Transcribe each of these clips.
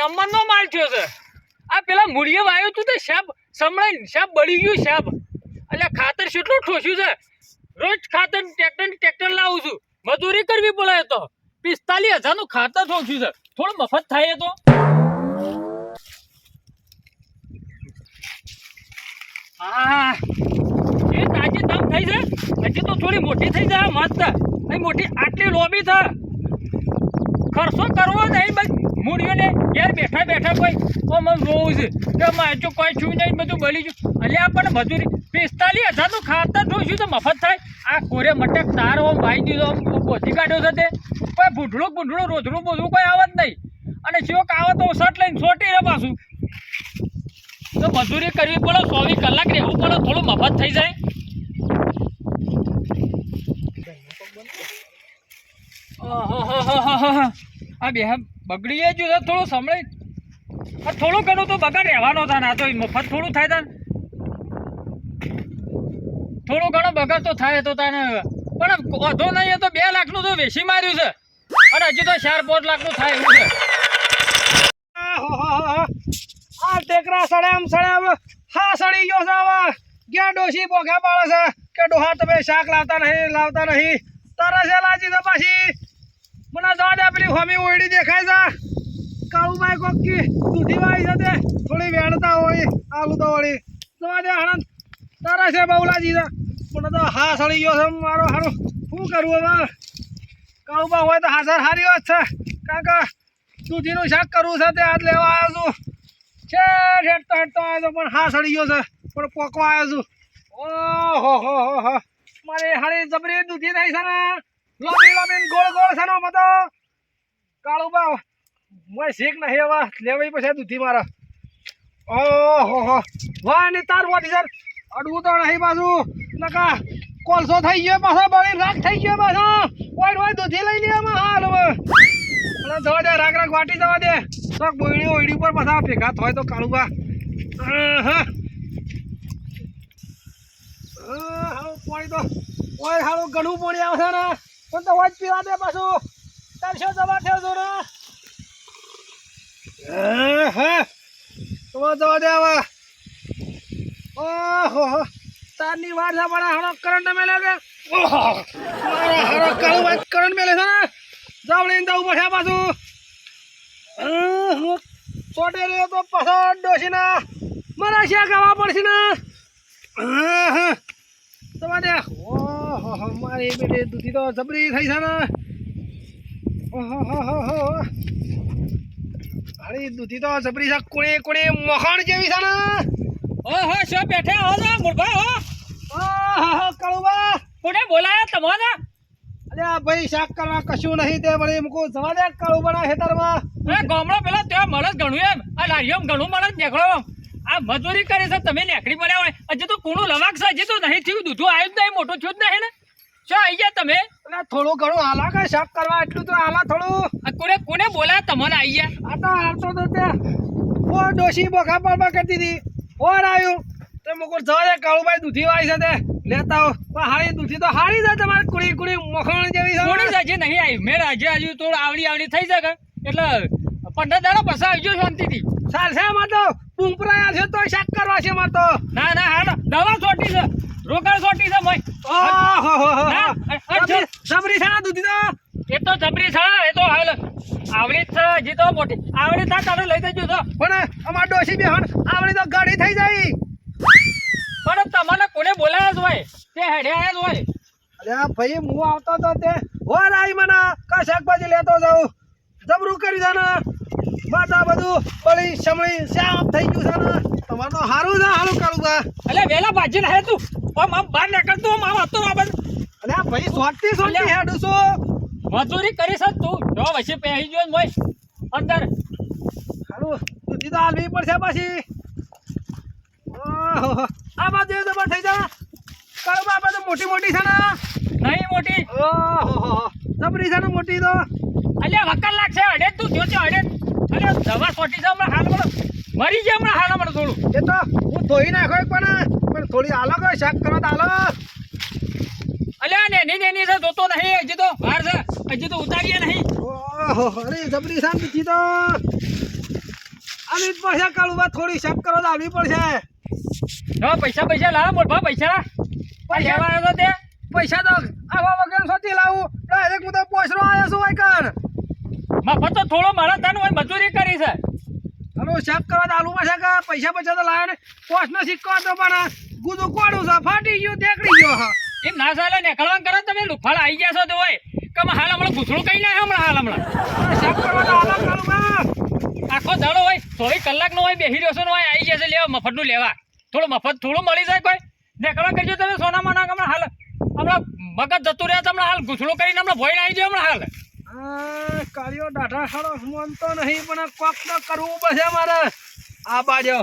નંબરનો માલ થયો છે. આ પેલા મૂળિયે વાયો તું તે શાબ ને શાબ બળી ગયું શાબ એટલે ખાતર કેટલું ઠોસ્યું છે? રોજ ખાતર ટ્રેક્ટર ને ટ્રેક્ટર લાવું છું. મજૂરી કરવી પડે તો. પિસ્તાલીસ હજારનું ખાતર ઠોસ્યું છે. થોડું મફત થાય તો. હા. એ તાજી તમ થઈ છે. હજી તો થોડી મોટી થઈ જાય, મસ્ત. મોટી આટલી લોબી છે. ખર્ચો કરવો નહીં બસ મૂડીઓને ઘેર બેઠા બેઠા કોઈ ઓમ આમ રોવું છે. કે મારે કોઈ છું નહીં, બધું બળી ગયું. અલ્યા પણ મજૂરી પિસ્તાલીસ હજારનું ખાતર જોઈશું તો મફત થાય. આ કોરે મટક તાર ઓમ ભાઈ દીધો આમ પોથી કાઢ્યો છે તે. કોઈ ભૂંઢળું ભૂંઢળું રોજડું બોધવું કોઈ આવે જ નહીં. અને શોક આવે તો શર્ટ લઈને છોટી રહે પાછું. તો મજૂરી કરવી પડે, ચોવીસ કલાક રહેવું પડે, થોડું મફત થઈ જાય. આહાહાહાહા. આ બે બગડી જ થોડું સંભળાય. આ થોડું ઘણું તો બગાડ રહેવાનો થાય આ તો મફત થોડું થાય તાન. થોડું ઘણું બગાડ તો થાય તો તાને. પણ વધો નહીં તો બે લાખનું તો વેચી માર્યું છે. અને હજી તો ચાર પાંચ લાખનું થાય એવું છે. આ ટેકરા સળેમ સળેમ હા સડી ગયો છે હવે ક્યાં ડોશી બોઘા પાડે છે કે ડોહા તમે શાક લાવતા નહીં લાવતા નહીં. તારા છે લાજી તો પાછી મને જવા દે પેલી હોમી ઓયડી દેખાય છે. કાળુભાઈ કોકી દૂધી વાળી છે તે. થોડી વેણતા હોય આલુ તો વળી જવા દે હણન તારા છે બહુલાજી છે. મને તો હા સડી ગયો છે મારો હારો. શું કરવું હવે? કાળુબા હોય તો હાજર હારી વાત છે. કારણ કે દૂધીનું શાક કરવું છે તે આજ લેવા આવ્યો છું. છે હેઠતો હેઠતો આવ્યો પણ હા સળી ગયો છે. પણ પોકવા આવ્યો છું. ઓહો, હો હો હો. મારે હારી જબરી દૂધી થઈ છે ને. લોબી લોબી, ગોળ ગોળ છે ને આમાં તો કાળું બા મોય શીખ નહીં હવે. લેવાય પછી દૂધી મારા. ઓહો, હો. વાહ ને તાર મોટી સર અડવું તો નહીં પાછું. નકા, કોલસો થઈ ગયો પાછો, બળી રાખ થઈ ગયો પાછો. ઓય ઓય, દૂધી લઈ લે આમાં હાલ હવે. જવા દે, રાખ રાખ, વાટી જવા દે. શોખ બોયડી, ઓયડી ઉપર પાછા ભેગા થાય તો કાળુબા હા હા પાણી તો. ઓય, હાલો ઘણું પાણી આવશે ને. પણ તો વાજ પીવા દે પાછું. તારશો જવા થયો છો ને હે તો જવા દે આવા ઓહો. તારની વાર છે પણ હારો કરંટ મેલે ઓહો. મારો હારો કાળું વાત કરંટ મેલે છે? ને જાવડીને જવું પડશે પાછું. ચોટે રહ્યો તો પાછો ડોસીના મારા શ્યા ગાવા પડશે ને. તમારે ઓહો મારી બેટી દૂધી તો જબરી થઈ છે ને. ઓહો અરે દૂધી તો જબરી છે કોણે કોણે મખાણ જેવી છે ને. ઓહો શો બેઠે હો ને મુરભા હો? ઓહો કળુબા. કોને બોલાયા તમારે અરે આ ભાઈ શાક કરવા કશું નહીં તે વળી મૂકું જવા દે કળુબાના ખેતરમાં. એ ગામડો પેલા ત્યાં મળે ઘણું એમ. આ લારીઓમ ઘણું મળે નીકળો. આ મજૂરી કરે છે તમે લેકડી પડ્યા હોય. હજી તો કુણું લવાક છે હજી તો નહીં થયું. દૂધું આવ્યું જ નહીં મોટો થયું જ નહીં ને શું આવી ગયા તમે? થોડું ઘણું હાલા કે શાક કરવા એટલું તો હાલા થોડું. કોને કોને બોલા તમને આવી ગયા? આ તો હાલતો તો ત્યાં ઓ ડોશી બોખા પાડવા કરતી હતી. ઓર આવ્યું તે મુકુર જવા દે કાળુભાઈ દૂધી વાય છે તે. લેતા હો પણ હારી દૂધી તો હારી છે તમારે કુડી કુડી મખણ જેવી છે. હજી નહીં આવી મેં હજી હજુ થોડું આવડી આવડી થઈ શકે એટલે પંદર દાડા પછી આવજો શાંતિથી. સારસે અમાર તો. પુંપરાયા છે તો શેક કરવા છે અમાર તો. ના ના હા દવા છોટી છે. રોકડ છોટી છે મોય. ઓહો હો હો સબરી સબરી દૂધી તો? એ તો જબરી છે એ તો હાલ આવડી જ છે હજી તો મોટી. આવડી થાય તારે લઈ જજો તો પણ અમાર ડોશી બેહણ આવડી તો ગાડી થઈ જાય. પણ તમને કોને બોલાયા જ હોય? તે હેડ્યા જ હોય. અરે ભાઈ હું આવતો તો તે ઓર આવી મને કા શાકભાજી લેતો જાઉં? જબરું કરી છે ને માતા બધું બળી સમળી શ્યામ થઈ ગયું છે ને. તમારે તો સારું છે સારું કરું કા એટલે વેલા ભાજી ના તું. આમ આમ બહાર નીકળતો આમ આમ હતો આ બધું. અરે આ ભાઈ સોટી સોટી અલ્યા. હેડું છું. મજૂરી કરી છે તું. જો વચ્ચે પહેરી ગયો ને મોય. અંદર. હારું તું તો હાલવી પડશે પાછી. આ બાજુ એ જબર થઈ જા. કળમાં આ તો મોટી મોટી છે ને. નહીં મોટી. ઓહો જબરી છે ને મોટી તો. અલ્યા વકર લાગશે અડે તું. જોજે અડે અલ્યા દવા છોટી છે હમણાં હાલ મળો. મરી જાય હમણાં હાલ મળો થોડું. એ તો હું ધોઈ નાખો એક પણ પણ થોડી હાલો કે શાક કરવા તો હાલો અલ્યા નેની નેની છે જોતો નહીં હજી તો બહાર છે. હજી તો ઉતારીએ નહીં. ઓહો અરે જબરી શાંતિ થી તો. જ પડશે કાળુબા થોડી શક કરો તો આલવી પડશે. હા પૈસા પૈસા લાવો મોટભા પૈસા. પૈસા? લેવા તો તે. પૈસા તો આવા વગર સોચી લાવું. ડાયરેક્ટ હું તો પોસરો આવ્યો છું કાન મફત તો થોડો મળે તન હોય મજૂરી કરી છે. હલો સાફ કરવા તો આલુ પડશે કે પૈસા પૈસા તો લાવે ને? પોસનો સિક્કો હતો પણ ગુદુ કોડું છે ફાટી ગયું દેખડી ગયો હા એમ ના ચાલે નીકળવાનું કરો તમે લુફાળ આવી ગયા છો તો હોય કે હાલ હમણાં ઘૂસડું કઈ ના હમણાં હાલ હમણાં. સાફ કરવા તો આલો આખો દાડો હોય ચોવીસ કલાકનો હોય બેસી રહ્યો છો ને હોય આવી જશે લેવા મફતનું લેવા. થોડું મફત થોડું મળી જાય કોઈ. નીકળવા કરજો તમે સોના મોના હમણાં હાલ. હમણાં મગજ જતું રહ્યા તો હમણાં હાલ ઘૂસડું કરીને હમણાં ભોય આવી જાય હમણાં હાલ. કાળિયો દાઢા સારો મનતો નહીં પણ કોક તો કરવું પડશે મારે. આ બાજો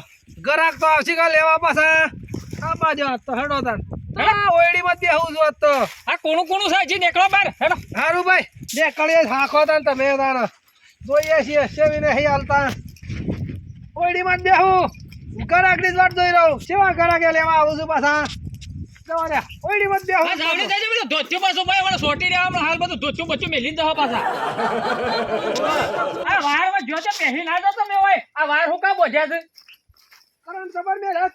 ગરાક તો આવશે લેવા પાછા? આ બાજો તો હેડો તાર. આ ઓયડીમાં બેહું છું તો. આ કોણું કોણું છે? હજી નીકળો બહાર. હેડો. હારું ભાઈ બે કળીએ હાખો તાન તમે તાન જોઈએ છીએ સેવી નહીં હાલતા. ઓયડીમાં જ બેહું. ગરાકની જ વાટ જોઈ રહ્યો સેવા ગરાકે લેવા આવું છું પાછા. જવા દે જ આ જાવડી બધું ધોતિયું પાછું ભાઈ હમણાં સોટી હમણાં હાલ બધું ધોતિયું બચ્યું મેલીને જવા પાછા. આ જો તો પહેરી ના દો તમે હોય આ વાયર હું કાં બોધ્યા છે? કરણ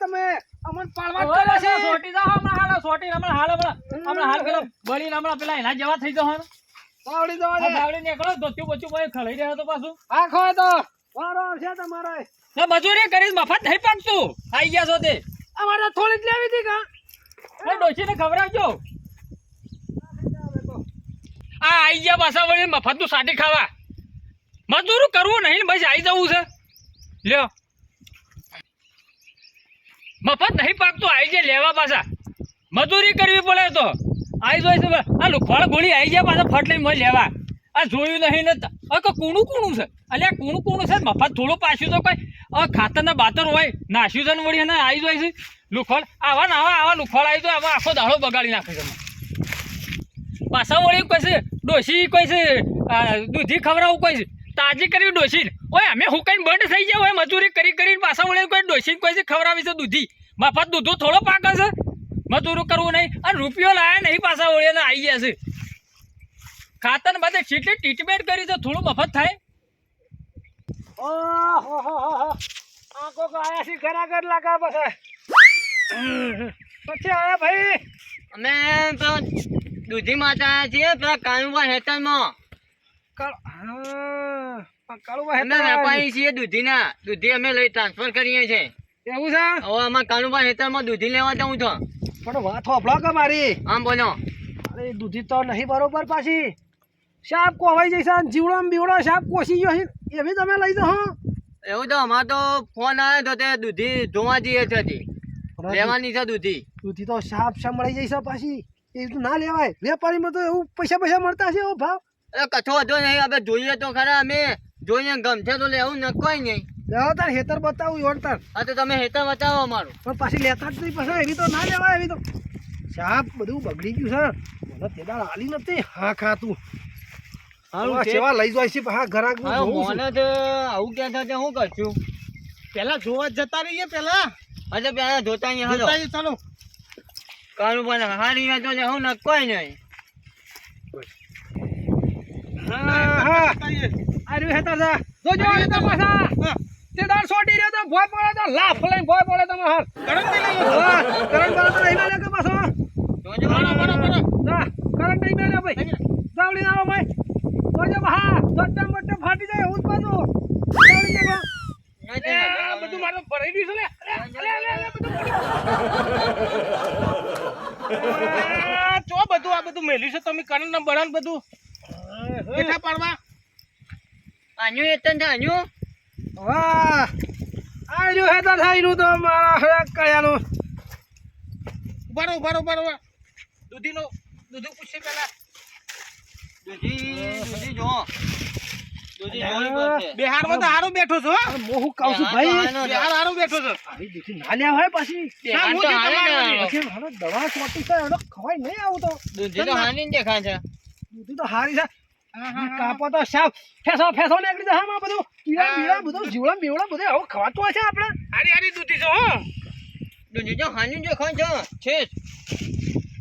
તમે અમન કરે છે. સોટી હમણાં હાલ સોટી હમણાં હાલ હમણાં. હમણાં હાલ પેલા બળીને હમણાં પેલા એના જેવા થઈ હમણાં. આવડી જવા આ નીકળો ધોત્યું બચ્યું ભાઈ ખળી રહ્યો તો પાછું. આખો તો વારો આવશે તમારે. ના મજૂરી કરી મફત નહીં પાકતું આઈ ગયા છો તે. અમારે થોડીક લેવી હતી કા? મફત નહીં પાકતું આવી જાય લેવા પાછા. મજૂરી કરવી પડે તો. આઈ જાય છે આ લુખવાળ ગોળી આઈ ગયા પાછા ફટ લઈને લેવા. આ જોયું નહીં ને કૂણું કૂણું છે. અલ્યા કૂણું કૂણું છે મફત થોડું પાછું તો કોઈ આ ખાતરના બાતર હોય નાશ્યું છે ને વળી એને આવી જાય છે. લુખવાળ આવા ને આવા આવા લુખવાળ આવી જાય આખો દાડો બગાડી નાખે છે. પાછા વળી કહે છે, ડોશી કોઈ છે દૂધી ખવડાવું કહે છે. તાજી કરી ડોસી ઓય, અમે હુકાઈને બંધ થઈ ગયા હોય, મજૂરી કરી કરીને પાછા વળી કોઈ ડોસી કોઈ છે, ખવડાવી છે દૂધી. મફત દૂધો થોડો પાકે છે. મજૂરું કરવું નહીં. અને રૂપિયો લાયા નહીં પાછા વળી એને આવી ગયા છે. ખાતર બધે કેટલી ટ્રીટમેન્ટ કરી છે, થોડું મફત થાય. ઓહો હો આયા છે ઘરાઘર લાગા પછી પછી આયા ભાઈ? અમે તો દૂધી માતા છીએ પેલા કાનુબા પણ અમે વેપારી છીએ દૂધીના. દૂધી અમે લઈ ટ્રાન્સફર કરીએ છીએ. એવું છે? હવે અમારા કાનુબા હેતરમાં દૂધી લેવા જાઉં છું. પણ વાત હોભળો કે મારી? આમ બોલો. અરે દૂધી તો નહીં બરોબર પાછી. સાપ કોવાઈ જઈશ જીવડો બીવડો સાપ કોસી ગયો છે એવી તમે લઈ જાઓ એવું તો અમારે તો ફોન આવ્યો તો તે દૂધી જોવા જઈએ છે. લેવાની છે દૂધી. દૂધી તો સાપ સંભળાઈ જઈશ પાછી. એ તો ના લેવાય. વેપારીમાં તો એવું પૈસા પૈસા મળતા છે એવો ભાવ. અરે કથો હતો નહીં આપણે જોઈએ તો ખરા અમે જોઈએ ગમશે તો લેવું ન કોઈ નહીં. લેવો તાર હેતર બતાવું યોડતાર હા તો તમે હેતર બતાવો અમારું. પણ પાછી લેતા જ નહીં પછી એવી તો ના લેવાય એવી તો. સાપ બધું બગડી ગયું છે. મને તે હાલી નથી હા ખાતું. સેવા લઈ જાય છે હા ઘરાક હા મને તો આવું કહેતા તે શું કરશું પેલા જોવા જતા રહીએ પેલા. હજુ પેલા જોતા અહીંયા હાલો. ચાલો. કાનુબા હારી તો લેવું ના કોઈ નહીં. હા હા. આર્યું હેતર છે જોજો હેતર પાછા. તે દાળ સોટી રહ્યો તો ભોય પડે તો લાફ લઈને ભોય પડે તમે હાલ કરંટ નહીં લાગ્યો કરંટ તો નહીં લાગે કે પાછો? જોજો. બરાબર ના કરંટ નહીં લાગે ભાઈ. જાવડી આવો ભાઈ. જોજો હા જોટા મોટા ફાટી જાય એવું જ બધું મારું ભરાઈ ગયું છે આ ચો બધું આ બધું મેલ્યું છે તમે કરણ ને બળન બધું. બેઠા પાડવા? આન્યું એતન છે આન્યું? વાહ. આર્યું હેતર થાયનું તો મારા કયાનું. ઉભારો ઉભારો ઉભારો દૂધીનો દૂધું પૂછે પેલા દૂધી દૂધી જો દૂધી જોવી પડશે બિહારમાં તો હારું બેઠો છો હું. હું કહું છું ભાઈ? બિહાર હારું બેઠો છો. આવી દૂધી ના લ્યા હોય પાછી. ના, હું તો જે હાલે પછી મારો દવા છોટી છે એનો ખવાય નહીં આવું તો. દૂધી તો હાની દેખાય છે. દૂધી તો હારી છે. કાપો તો સાફ ફેસો ફેસો નીકળી આમાં બધું. કીડા બીડા બધું જીવડા બીવડા બધું આવું ખવાતું હશે આપણે? હારી હારી દૂધી છો હો. દૂધી તો હાની જ દેખાય છે છે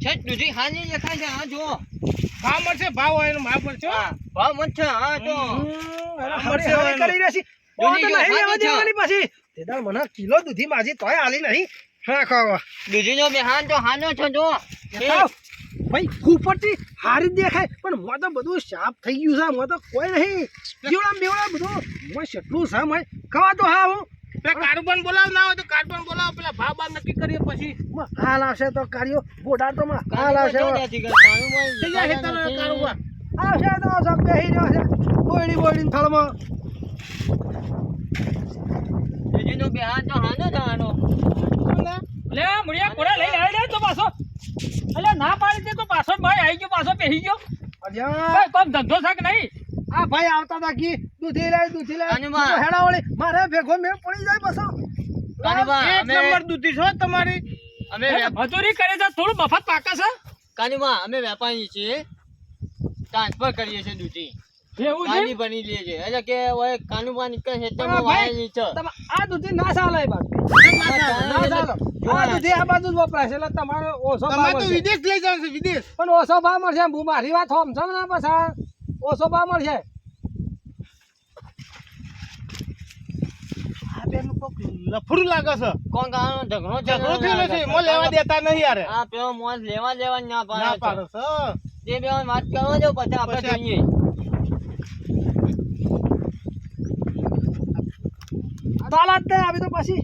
છે દૂધી. હાની જ દેખાય છે. હા જો ભાવ મળશે? ભાવ હોય એનો ભાવ મળશે? ભાવ મળશે. હા હારી મળશે. કરી રહેશે દૂધી નહીં લેવા દેવાની પછી. તે મને કિલો દૂધી માજી તોય આલી નહીં. હા ખાવા દૂધીનો બેહાન તો હાનો છો જો ભાઈ ઉપરથી હારી દેખાય. પણ મોં તો બધું સાફ થઈ ગયું છે. મોં તો કોઈ નહીં. જીવડા બેવડા બધું. મોં કેટલું છે મોં ખવા તો હા હું. પેલા કાર્બન બોલાવ ના હોય તો કાર્બન બોલાવો પેલા ભાવ બાવ નક્કી કરીએ પછી. હાલ આવશે તો કાર્યો બોડાર તો માં હાલ આવશે નથી કરતા. થઈ જાય હેતર કારુબા આવશે તો સબ બેહી રહ્યો છે. બોયડી બોયડી થળમાં. દૂધીનો બેહાન તો હાનો જ લે મુળિયા કોડા લઈને આવી તો પાછો. અલે ના પાડી દે તો પાછો ભાઈ આવી ગયો પાછો પેહી ગયો. અલ્યા. કોમ ધંધો થાક નહીં. આ ભાઈ આવતા હતા કી? દૂધી લાય દૂધી લાય કાનુબા. હેડા વળી મારે ભેગો મેં પડી જાય બસો કાનુબા, એક નંબર દૂધી છો તમારી. અમે મજૂરી કરે છે થોડું મફત પાકે છે. કાનુબા, અમે વેપારી છીએ. ટ્રાન્સફર કરીએ છીએ દૂધી. એવું છે? ગાડી બની લે છે. એટલે કે ઓય કાનુબા નીકળે છે હા, તેમાં ભાઈ. છે. તમે આ દૂધી ના ચાલે એ ના ચાલે આ દૂધી આ બાજુ વપરાય છે એટલે તમારે ઓછો ભાવ તો. વિદેશ લઈ જવાનું છે વિદેશ. પણ ઓછો ભાવ મળશે હું મારી વાત સમજો ને પાછા. ઓછો ભાવ મળશે. બેનું કોક લફડું લાગે છે. કોણ કાનો ઝઘડો ઝઘડો થયેલો છે. મો લેવા દેતા નહીં યાર. આ પેલો મોજ લેવા દેવા ના ના પાડે છે. તે બે વાત કરવા જો પછી આપણે જોઈએ. ચાલ જ આવી તો પછી.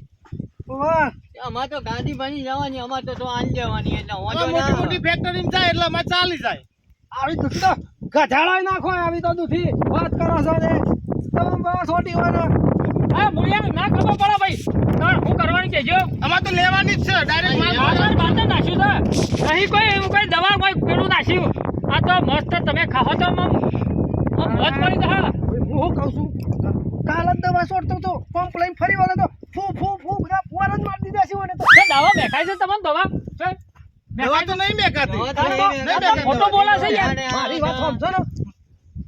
અમારે તો ગાડી બની જવાની અમારે તો તો આની જવાની એટલે ના. મોટી મોટી ફેક્ટરી જાય એટલે અમારે ચાલી જાય. આવી દૂધી તો ગધાડા નાખો આવી તો દુઃખી. વાત કરો છો ને. તમે બસ ઓટી હોય ને. હા મુળિયા ના ખબર પડે ભાઈ. તાર શું કરવાની કેજો અમારે તો લેવાની જ છે ડાયરેક્ટ માલ બાર બાર નાખ્યું છે. નહીં કોઈ એવું કોઈ દવા કોઈ પેલું નાખ્યું. આ તો મસ્ત તમે ખાઓ તો આમ મોજ પડી જાય. હું કહું છું? કાલ જ દવા છોડતો તો પંપ લઈને ફરી વળે તો ફૂ ફૂ ફૂ બધા ફુવાર જ મારી દીધા છે મને તો. તે દવા છે તમને દવા? દવા તો નહીં મેકાતી તો તો- તો. ખોટો બોલે છે યાર. મારી વાત સમજો ને.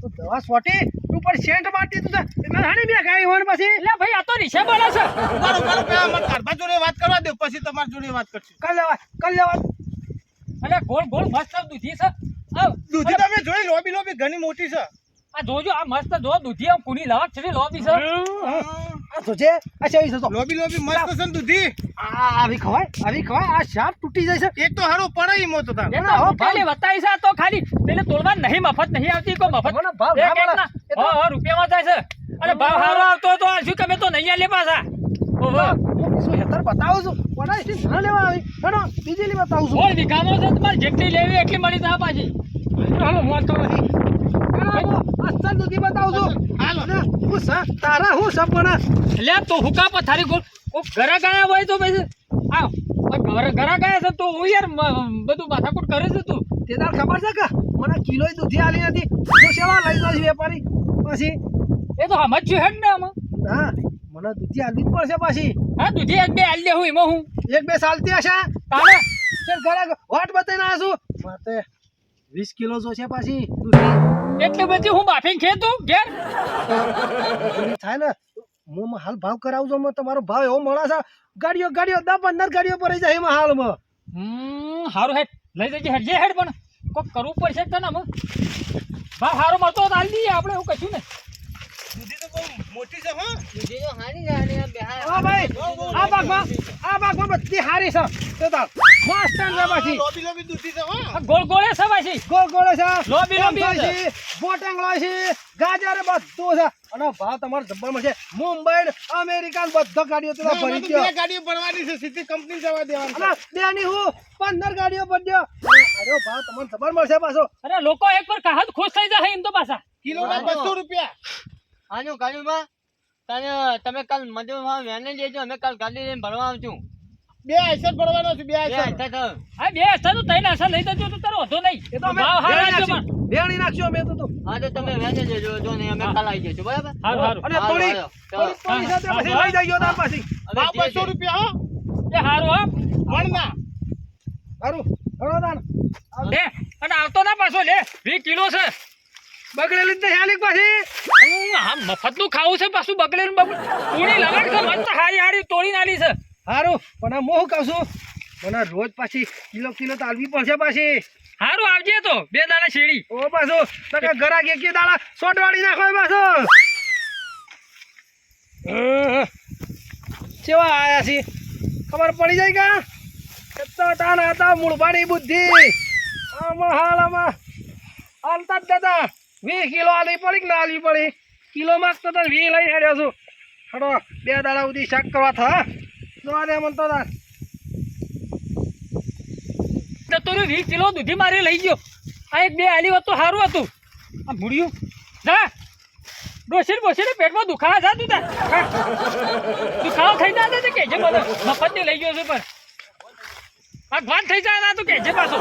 તો દવા છોટી. ઉપર સેન્ટ માટી તું નાની બે ગાય હોય પછી. એટલે ભાઈ આ તો રીસે બોલે છે. બરોબર બરોબર પેલા અમારે કારભા જોડે વાત કરવા દે પછી તમાર જોડે વાત કરશું. કલ લેવા કલ લેવા. અલે ગોળ ગોળ મસ્ત દૂધી છે. આ દૂધી તમે જોઈ લોબી લોબી ઘણી મોટી છે. આ જોજો આ મસ્ત જો દૂધી આમ કુની લાવક છે લોબી છે. આ તો છે આ છે તો લોબી લોબી મસ્ત છે દૂધી? આ આવી ખવાય આવી ખવાય આ શાપ તૂટી જાય છે. એક તો હારો પડે ઈ મોતો તા એ તો હો, ખાલી. બતાઈ છે આ તો ખાલી. પેલે તોડવા નહીં મફત નહીં આવતી કોઈ મફત. ભાવ ના. હો, હો, રૂપિયામાં થાય છે. અને ભાવ સારો આવતો તો આ શું તમે તો નહીં આલે પાછા. ઓહો. શું હેતર બતાવું છું. વડાઈ થી ના લેવા આવી? હેડો બીજી લી બતાવું છું. વીઘામાં છે તમારે જેટલી લેવી એટલી મળી જાય પાછી. હાલો નથી. હું અસલ દૂધી બતાવું છું. હાલો. હું તારા હું સપના? લે તો હુકા પર થારી ગોળ ઘરે ગયા હોય તો પછી આ ઘરે ઘરે ગયા છે તો હું યાર બધું માથાકૂટ કરે છે તું. તે તાર ખબર છે કે મને કિલો દૂધી આલી નથી. તો સેવા લઈ જશે વેપારી. પછી? એ તો સમજ્યું હેડ ને આમાં હા મને દૂધી આલવી જ પડશે પાછી. હા દૂધી એક બે આલ દે હું એમાં હું. એક બે સાલતી હશે? તારે? ચાલ ઘરે વાટ બતાવીને ના છું. માતે વીસ કિલો જોશે પાછી દૂધી એટલી બધી હું બાફીને ખે તું ઘેર થાય ને હું હાલ ભાવ કરાવજો મેં તમારો ભાવ એવો મળે છે. ગાડીઓ ગાડીઓ દસ પંદર ગાડીઓ પર જાય એમાં હાલમાં. હમ હારું હેડ લઈ જજે હેડ જે હેડ પણ. કોક કરવું પડશે તને ભાવ હારો મળતો તો આલી દઈએ આપણે એવું કશું ને દૂધી તો બહુ મોટી છે હા. દૂધી તો જ હારી, આ બેહાર- હા ભાઈ. આ ભાગમાં આ ભાગમાં બધી હારી છે. તે તાર મસ્ત છે પાછી લોબી લોબી દૂધી છે હા. ગોળ ગોળે છે પાછી ગોળ ગોળ છે. લોબી લોબી છે. બોટેંગળો છે ગાજર બધું છે. અને ભાવ તમારો જબ્બર મળશે મુંબઈ અમેરિકા બધા ગાડીઓ તો ભરી ગયો. બે ગાડીઓ ભરવાની છે સીધી કંપની જવા દેવાની છે. અને બેની હું પંદર ગાડીઓ ભરજો અરે ભાવ તમારો જબ્બર મળશે પાછો. અરે લોકો એક પર કાહત ખુશ થઈ જાય એમ તો પાછા. કિલો ના 200 રૂપિયા. હાનું ગાડીમાં. તને તમે કાલ મજૂરમાં વેને લેજો અમે કાલ ગાડી લઈને ભરવા આવશું. બે આઈસર પડવાનો છે બે આઈસર હાથે બે હશે તો હશે લઈ જજો તો તારો વધો નહીં. એ તો અમે તો તો. હા તો તમે વેને લેજો જો ને અમે હા. કાલ જઈશું બરાબર? હારું હારું. અને થોડી થોડી થોડી સાથે પછી લઈ જજો તાર પાછી. રૂપિયા હો. એ હારું હા. મણના. લે અને આવતો ના પાછો લે. વીસ કિલો છે. બગડેલી જ નહીં હાલી પાછી. મફતનું ખાવું છે પાછું બગડેલું બગડ તોડી લગાડ છે મસ્ત હારી હારી તોડી નાલી છે. સારું પણ આ મોહ કહું છું? મને રોજ પાછી કિલો કિલો તો આલવી પડશે પાછી. હારું આવજે તો. બે દાડા શેડી ઓ પાછું. ઘરા કે કે દાડા સોટવાડી નાખો પાછો. કેવા આયા છે ખબર પડી જાય કા? કેટલા તાના હતા મૂળભાની બુદ્ધિ. આમાં હાલ આમાં હાલતા જ દાદા વીસ કિલો આલવી પડી કે ના આલવી પડી? કિલો માગતો તો વી લઈ હેડ્યો છું. હડો બે દાડા સુધી શાક કરવા થા. જોવા દે મન તો તાર. તો તું વીસ કિલો દૂધી મારી લઈ ગયો. આ એક બે આલી હોત તો સારું હતું. આ મૂળ્યું જા. ડોસીને બોસીને પેટમાં દુખાવા જા તું તાર. દુખાવો થઈ જાય તો કહેજે મને. મફતની લઈ ગયો છું પણ. ભાન થઈ જાય ના તું કહેજે પાછો.